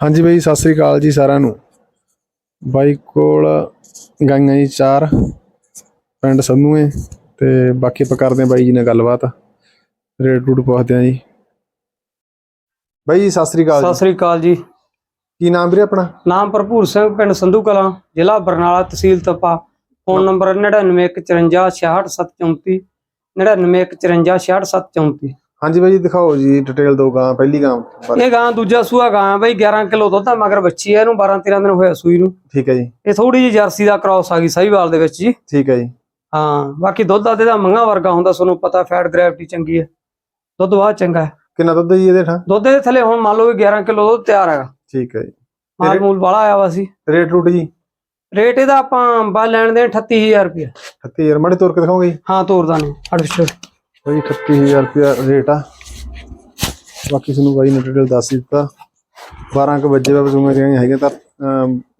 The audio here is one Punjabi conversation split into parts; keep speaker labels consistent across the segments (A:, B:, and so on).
A: ਹਾਂਜੀ ਬਾਈ ਸਤਿ ਸ੍ਰੀ ਅਕਾਲ ਜੀ ਸਾਰਿਆਂ ਨੂੰ। ਬਾਈ ਕੋਲ ਗਾਈਆਂ ਜੀ ਚਾਰ ਪਿੰਡ ਸੰਧੂਏ ਤੇ ਬਾਕੀ ਆਪਾਂ ਕਰਦੇ ਹਾਂ ਬਾਈ ਜੀ ਨਾਲ ਗੱਲਬਾਤ। ਰੇਟ ਰੂਟ ਪੁੱਛਦੇ ਹਾਂ ਜੀ। ਬਾਈ ਜੀ ਸਤਿ ਸ੍ਰੀ ਅਕਾਲ
B: ਸਤਿ ਸ੍ਰੀ ਅਕਾਲ ਜੀ।
A: ਕੀ ਨਾਮ ਵੀਰੇ ਆਪਣਾ?
B: ਨਾਮ ਭਰਪੂਰ ਸਿੰਘ ਪਿੰਡ ਸੰਧੂ ਕਲਾਂ ਜ਼ਿਲ੍ਹਾ ਬਰਨਾਲਾ ਤਹਿਸੀਲ ਤਪਾ। ਫੋਨ ਨੰਬਰ 9915566734 9915566734
A: ਹਾਂਜੀ ਬਾਈ ਦਿਖਾਓ ਜੀ ਡਿਟੇਲ ਦੋ ਗਾਂ ਪਹਿਲੀ ਗਾਂ
B: ਇਹ ਗਾਂ ਦੂਜਾ ਸੂਆ ਗਾਂ ਬਾਈ 11 ਕਿਲੋ ਦੁੱਧ ਆ ਮਗਰ ਬੱਚੀ ਹੈ ਇਹਨੂੰ 12 13 ਦਿਨ ਹੋਇਆ ਸੂਈ ਨੂੰ।
A: ਠੀਕ ਹੈ ਜੀ।
B: ਇਹ ਥੋੜੀ ਜਿਹੀ ਜਰਸੀ ਦਾ ਕ੍ਰਾਸ ਆ ਗਈ ਸਹੀਵਾਲ ਦੇ ਵਿੱਚ ਜੀ।
A: ਠੀਕ ਹੈ ਜੀ।
B: ਹਾਂ ਬਾਕੀ ਦੁੱਧ ਦਾ ਮੰਗਾ ਵਰਗਾ ਹੁੰਦਾ ਤੁਹਾਨੂੰ ਪਤਾ ਫੈਟ ਗ੍ਰੈਵਿਟੀ ਚੰਗੀ ਹੈ ਦੁੱਧ ਬਹੁਤ ਚੰਗਾ ਹੈ।
A: ਕਿੰਨਾ ਦੁੱਧ ਜੀ ਇਹਦੇ ਠਾ
B: ਦੁੱਧ ਦੇ ਥੱਲੇ ਹੁਣ ਮੰਨ ਲਓ 11 ਕਿਲੋ ਦੁੱਧ ਤਿਆਰ ਹੈਗਾ।
A: ਠੀਕ ਹੈ ਜੀ।
B: ਮਾਲ ਮੂਲ ਵਾਲਾ ਆਇਆ ਵਾ ਸੀ।
A: ਰੇਟ ਰੂਟ ਜੀ?
B: ਰੇਟ ਇਹਦਾ ਆਪਾਂ ਬਾ ਲੈਣ ਦੇ 38000 ਰੁਪਏ
A: 38000 ਮੜੇ ਤੋਰ ਕੇ ਦਿਖਾਓਗੇ
B: ਹਾਂ ਤੋਰ ਨੇ 800
A: ਭਾਈ 31000 ਰੁਪਿਆ ਰੇਟ ਆ। ਬਾਕੀ ਤੁਹਾਨੂੰ ਬਾਈ ਨੇ ਡਿਟੇਲ ਦੱਸ ਦਿੱਤਾ। 12 ਕ ਵਜੇ ਦਾ ਬਜ਼ੂਮੇ ਜਿਹੜੀਆਂ ਹੈਗੀਆਂ ਤਾਂ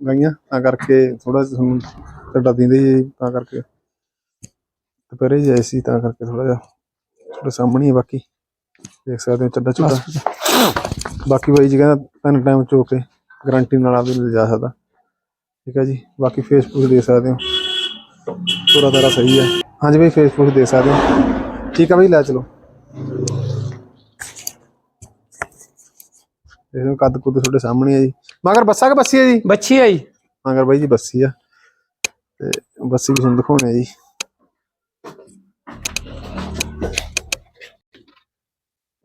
A: ਗਾਈਆਂ। ਤਾਂ ਕਰਕੇ ਥੋੜਾ ਤੁਹਾਨੂੰ ਤੁਹਾਡਾ ਦਿੰਦੇ ਜੀ ਤਾਂ ਕਰਕੇ। ਦੁਪਹਿਰੇ ਜਾਈ ਸੀ, ਤਾਂ ਕਰਕੇ ਥੋੜਾ ਜਿਹਾ ਤੁਹਾਡੇ ਸਾਹਮਣੇ ਹੀ ਬਾਕੀ। ਦੇਖ ਸਕਦੇ ਹੋ ਚੱਡਾ ਚੁੱਡਾ। ਬਾਕੀ ਬਾਈ ਜੀ ਕਹਿੰਦਾ ਤਿੰਨ ਟਾਈਮ ਚੋ ਕੇ ਗਰੰਟੀ ਨਾਲ ਆਪਦੇ ਲੈ ਜਾ ਸਕਦਾ। ਠੀਕ ਹੈ ਜੀ। ਬਾਕੀ ਫੇਸਬੁੱਕ ਦੇਖ ਸਕਦੇ ਹੋ। ਪੂਰਾ ਤਰ੍ਹਾਂ ਸਹੀ ਹੈ ਹਾਂਜੀ ਬਾਈ ਫੇਸਬੁੱਕ ਦੇਖ ਸਕਦੇ ਹੋ। ਠੀਕ ਆ ਬਈ ਲੈ ਚਲੋ। ਇਹਨੂੰ ਕੱਦ ਕੁੱਦ ਤੁਹਾਡੇ ਸਾਹਮਣੇ ਹੈ ਜੀ। ਮਗਰ ਬੱਸਾ ਕਿ ਬੱਸੀ ਹੈ ਜੀ?
B: ਬੱਚੀ ਆਈ
A: ਮਗਰ ਬਾਈ ਜੀ ਬੱਸੀ ਆ। ਤੇ ਬੱਸੀ ਵੀ ਤੁਹਾਨੂੰ ਦਿਖਾਉਣੇ ਆ ਜੀ।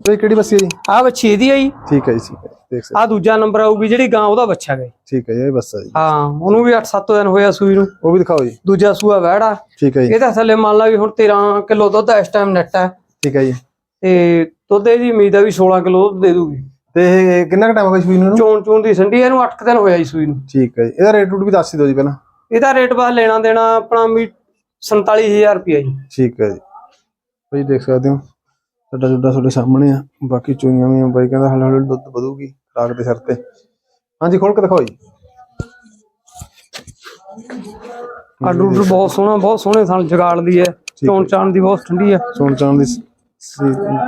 A: ਇਹ ਕਿਹੜੀ ਬੱਸੀ ਹੈ ਜੀ?
B: ਆ ਬੱਚੀ ਇਹਦੀ ਆਈ
A: ਠੀਕ ਹੈ ਜੀ ਠੀਕ ਹੈ। ਦੇਖ ਸਕਦੇ
B: ਆ ਦੂਜਾ ਨੰਬਰ ਆਊਗੀ ਜਿਹੜੀ ਗਾਂ ਉਹਦਾ ਬੱਚਾ ਗਈ
A: ਠੀਕ ਹੈ ਜੀ ਇਹ ਬੱਸਾ ਜੀ।
B: ਹਾਂ ਉਹਨੂੰ ਵੀ 8-7 ਦਿਨ ਹੋਇਆ ਸੂਈ ਨੂੰ।
A: ਉਹ ਵੀ ਦਿਖਾਓ ਜੀ।
B: ਦੂਜਾ ਸੂਆ ਵਹਿੜਾ।
A: ਠੀਕ ਹੈ ਜੀ।
B: ਇਹਦਾ ਥੱਲੇ ਮੰਨ ਲਾ ਵੀ ਹੁਣ 13 ਕਿਲੋ ਦੁੱਧ ਇਸ ਟਾਈਮ ਨੈਟ ਹੈ।
A: ਠੀਕ ਹੈ ਜੀ।
B: ਤੇ ਦੁੱਧ ਇਹਦੀ ਉਮੀਦ ਆ ਵੀ 16 ਕਿਲੋ ਦੁੱਧ ਦੇ ਦੂਗੀ।
A: ਤੇ ਇਹ ਕਿੰਨਾ ਕੁ ਟਾਈਮ ਹੋ ਗਿਆ ਸੂਈ ਨੂੰ?
B: ਚੋਣ ਚੋਣ ਦੀ ਸੰਡੀ ਇਹਨੂੰ 8 ਦਿਨ ਹੋਇਆ ਜੀ ਸੂਈ ਨੂੰ।
A: ਠੀਕ ਹੈ ਜੀ। ਇਹਦਾ ਰੇਟ ਰੂਟ ਵੀ ਦੱਸ ਦਿਓ ਜੀ ਪਹਿਲਾਂ।
B: ਇਹਦਾ ਰੇਟ ਬਾਅਦ ਲੈਣਾ ਦੇਣਾ ਆਪਣਾ ਵੀ 47000 ਰੁਪਏ ਜੀ।
A: ਠੀਕ ਹੈ ਜੀ। ਭਾਈ ਦੇਖ ਸਕਦੇ ਹੋ। ਸਾਡਾ ਜੁੱਡਾ ਤੁਹਾਡੇ ਸਾਹਮਣੇ ਆ। ਬਾਕੀ ਚੋਈਆਂ ਵੀ ਆ। ਬਾਈ ਕਹਿੰਦਾ ਹੌਲੀ ਹੌਲੀ ਦੁੱਧ ਵਧੂਗੀ ਖਰਾਕ ਦੇ ਸਿਰ ਤੇ। ਹਾਂਜੀ ਖੋਲ ਕੇ ਦਿਖਾਓ ਜੀ।
B: ਆਡੂ ਆਡੂ ਬਹੁਤ ਸੋਹਣਾ ਬਹੁਤ ਸੋਹਣੇ ਥਣ ਜਗਾੜਦੀ ਹੈ। ਚੋਣ ਚਾਣ ਦੀ ਬਹੁਤ ਠੰਡੀ ਹੈ।
A: ਸੋਨ ਚਾਣ ਦੀ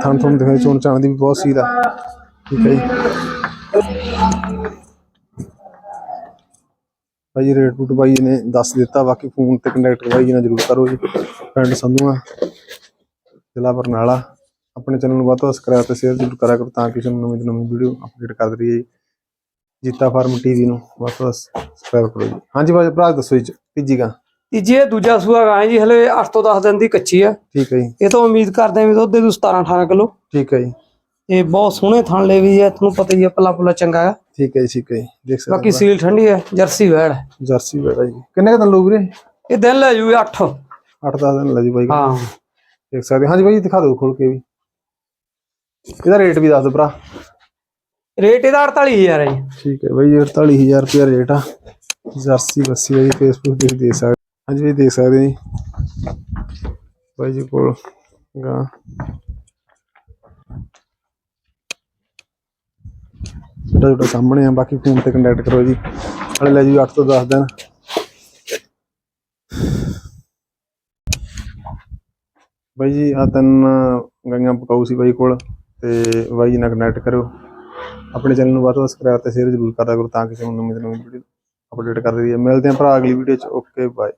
A: ਥਾਂ ਤੁਹਾਨੂੰ ਦਿਖਾਈ ਸੋਨ ਚਾਣ ਦੀ ਵੀ ਬਹੁਤ ਸੀਲ ਆ। ਠੀਕ ਹੈ ਜੀ। ਭਾਈ ਰੇਟ ਰੂਟ ਬਾਈ ਨੇ ਦੱਸ ਦਿੱਤਾ। ਬਾਕੀ ਫੋਨ ਤੇ ਕੰਟੈਕਟ ਬਾਈ ਜੀ ਨਾਲ ਜਰੂਰ ਕਰੋ ਜੀ। ਪਿੰਡ ਸੰਧੂਆ ਜ਼ਿਲ੍ਹਾ ਬਰਨਾਲਾ। ਆਪਣੇ ਚੈਨਲ ਨੂੰ ਵੱਧ ਤੋਂ ਸਬਸਕ੍ਰਾਈਬ ਤੇ ਸ਼ੇਅਰ ਜ਼ਰੂਰ ਕਰਿਆ ਕਰੋ ਤਾਂ ਕਿ ਤੁਹਾਨੂੰ ਨਵੀਂ ਤੋਂ ਨਵੀਂ ਵੀਡੀਓ ਅਪਡੇਟ ਕਰਦੇ ਰਹੀਏ ਜੀਤਾ ਫਾਰਮ ਟੀਵੀ ਨੂੰ ਵੱਧ ਤੋਂ ਸਬਸਕ੍ਰਾਈਬ ਕਰੋ ਜੀ। ਹਾਂਜੀ ਭਾਈ ਭਰਾ ਦੱਸੋ ਜੀ ਤੀਜੀ ਗਾ।
B: ਤੀਜੀ ਇਹ ਦੂਜਾ ਸੂਆ ਗਾਂ ਹੈ ਜੀ ਹਲੇ 8 ਤੋਂ 10 ਦਿਨ ਦੀ ਕੱਚੀ ਹੈ।
A: ਠੀਕ ਹੈ ਜੀ।
B: ਇਹ ਤੋਂ ਉਮੀਦ ਕਰਦੇ ਹਾਂ ਵੀ ਦੁੱਧ ਦੇ ਦੂ 17 18 ਕਿਲੋ।
A: ਠੀਕ ਹੈ ਜੀ।
B: ਇਹ ਬਹੁਤ ਸੋਹਣੇ ਥਣ ਲੈ ਵੀ ਹੈ ਤੁਹਾਨੂੰ ਪਤਾ ਹੀ ਹੈ ਪੱਲਾ ਪੁੱਲਾ ਚੰਗਾ ਹੈ।
A: ਠੀਕ ਹੈ ਜੀ ਠੀਕ ਹੈ ਜੀ। ਦੇਖ ਸਕਦੇ
B: ਬਾਕੀ ਸੀਲ ਠੰਡੀ ਹੈ ਜਰਸੀ ਵੈੜ ਹੈ।
A: ਹੋ। ਜਰਸੀ ਬੇੜਾ ਜੀ। ਕਿੰਨੇ ਕੁ ਦਿਨ ਲੋਗ ਵੀਰੇ?
B: ਇਹ ਦਿਨ ਲੈ ਜੂਗੇ 8
A: 8-10 ਦਿਨ ਲੈ ਜੀ ਬਾਈ।
B: ਹਾਂ।
A: ਦੇਖ ਸਕਦੇ ਹੋ। ਹਾਂਜੀ ਬਾਈ ਦਿਖਾ ਦਿਓ ਖੋਲ ਕੇ ਵੀ। ਇਹਦਾ ਰੇਟ ਵੀ ਦੱਸ ਦਿਓ ਭਰਾ।
B: ਰੇਟ ਇਹਦਾ 48000 ਹੈ ਜੀ।
A: ਠੀਕ ਹੈ ਬਾਈ 48000 ਰੁਪਏ ਰੇਟ ਆ। ਜਰਸੀ ਬੱਸੀ ਹੈ ਜੀ ਫੇਸਬੁੱਕ ਤੇ ਵੀ ਦੇਖ ਸਕਦੇ ਹਾਂਜੀ ਬਾਈ ਦੇਖ ਸਕਦੇ ਜੀ। ਬਾਈ ਜੀ ਕੋਲ ਗਾ। ਛੋਟਾ ਛੋਟਾ ਸਾਹਮਣੇ ਆ ਬਾਕੀ ਫੋਨ ਤੇ ਕੰਟੈਕਟ ਕਰੋ ਜੀ। ਹਲੇ ਲੈ ਜੀ 8 ਤੋਂ 10 ਦਿਨ। ਬਾਈ ਜੀ ਆ ਤਿੰਨ ਗਾਈਆਂ ਪਕਾਊ ਸੀ ਬਾਈ ਕੋਲ। ਤੇ ਬਾਈ ਜੀ ਨਾਲ ਕਨੈਕਟ ਕਰੋ ਆਪਣੇ ਚੈਨਲ ਨੂੰ ਵੱਧ ਤੋਂ ਵੱਧ ਸਬਸਕ੍ਰਾਈਬ ਤੇ ਸ਼ੇਅਰ ਜ਼ਰੂਰ ਕਰਦਾ ਕਰੋ ਤਾਂ ਕਿ ਤੁਹਾਨੂੰ ਨਵੀਂ ਤੋਂ ਨਵੀਂ ਵੀਡੀਓ ਅਪਡੇਟ ਕਰਦੇ ਰਹੀਏ ਮਿਲਦੇ ਹਾਂ ਭਰਾ ਅਗਲੀ ਵੀਡੀਓ ਚ। Okay bye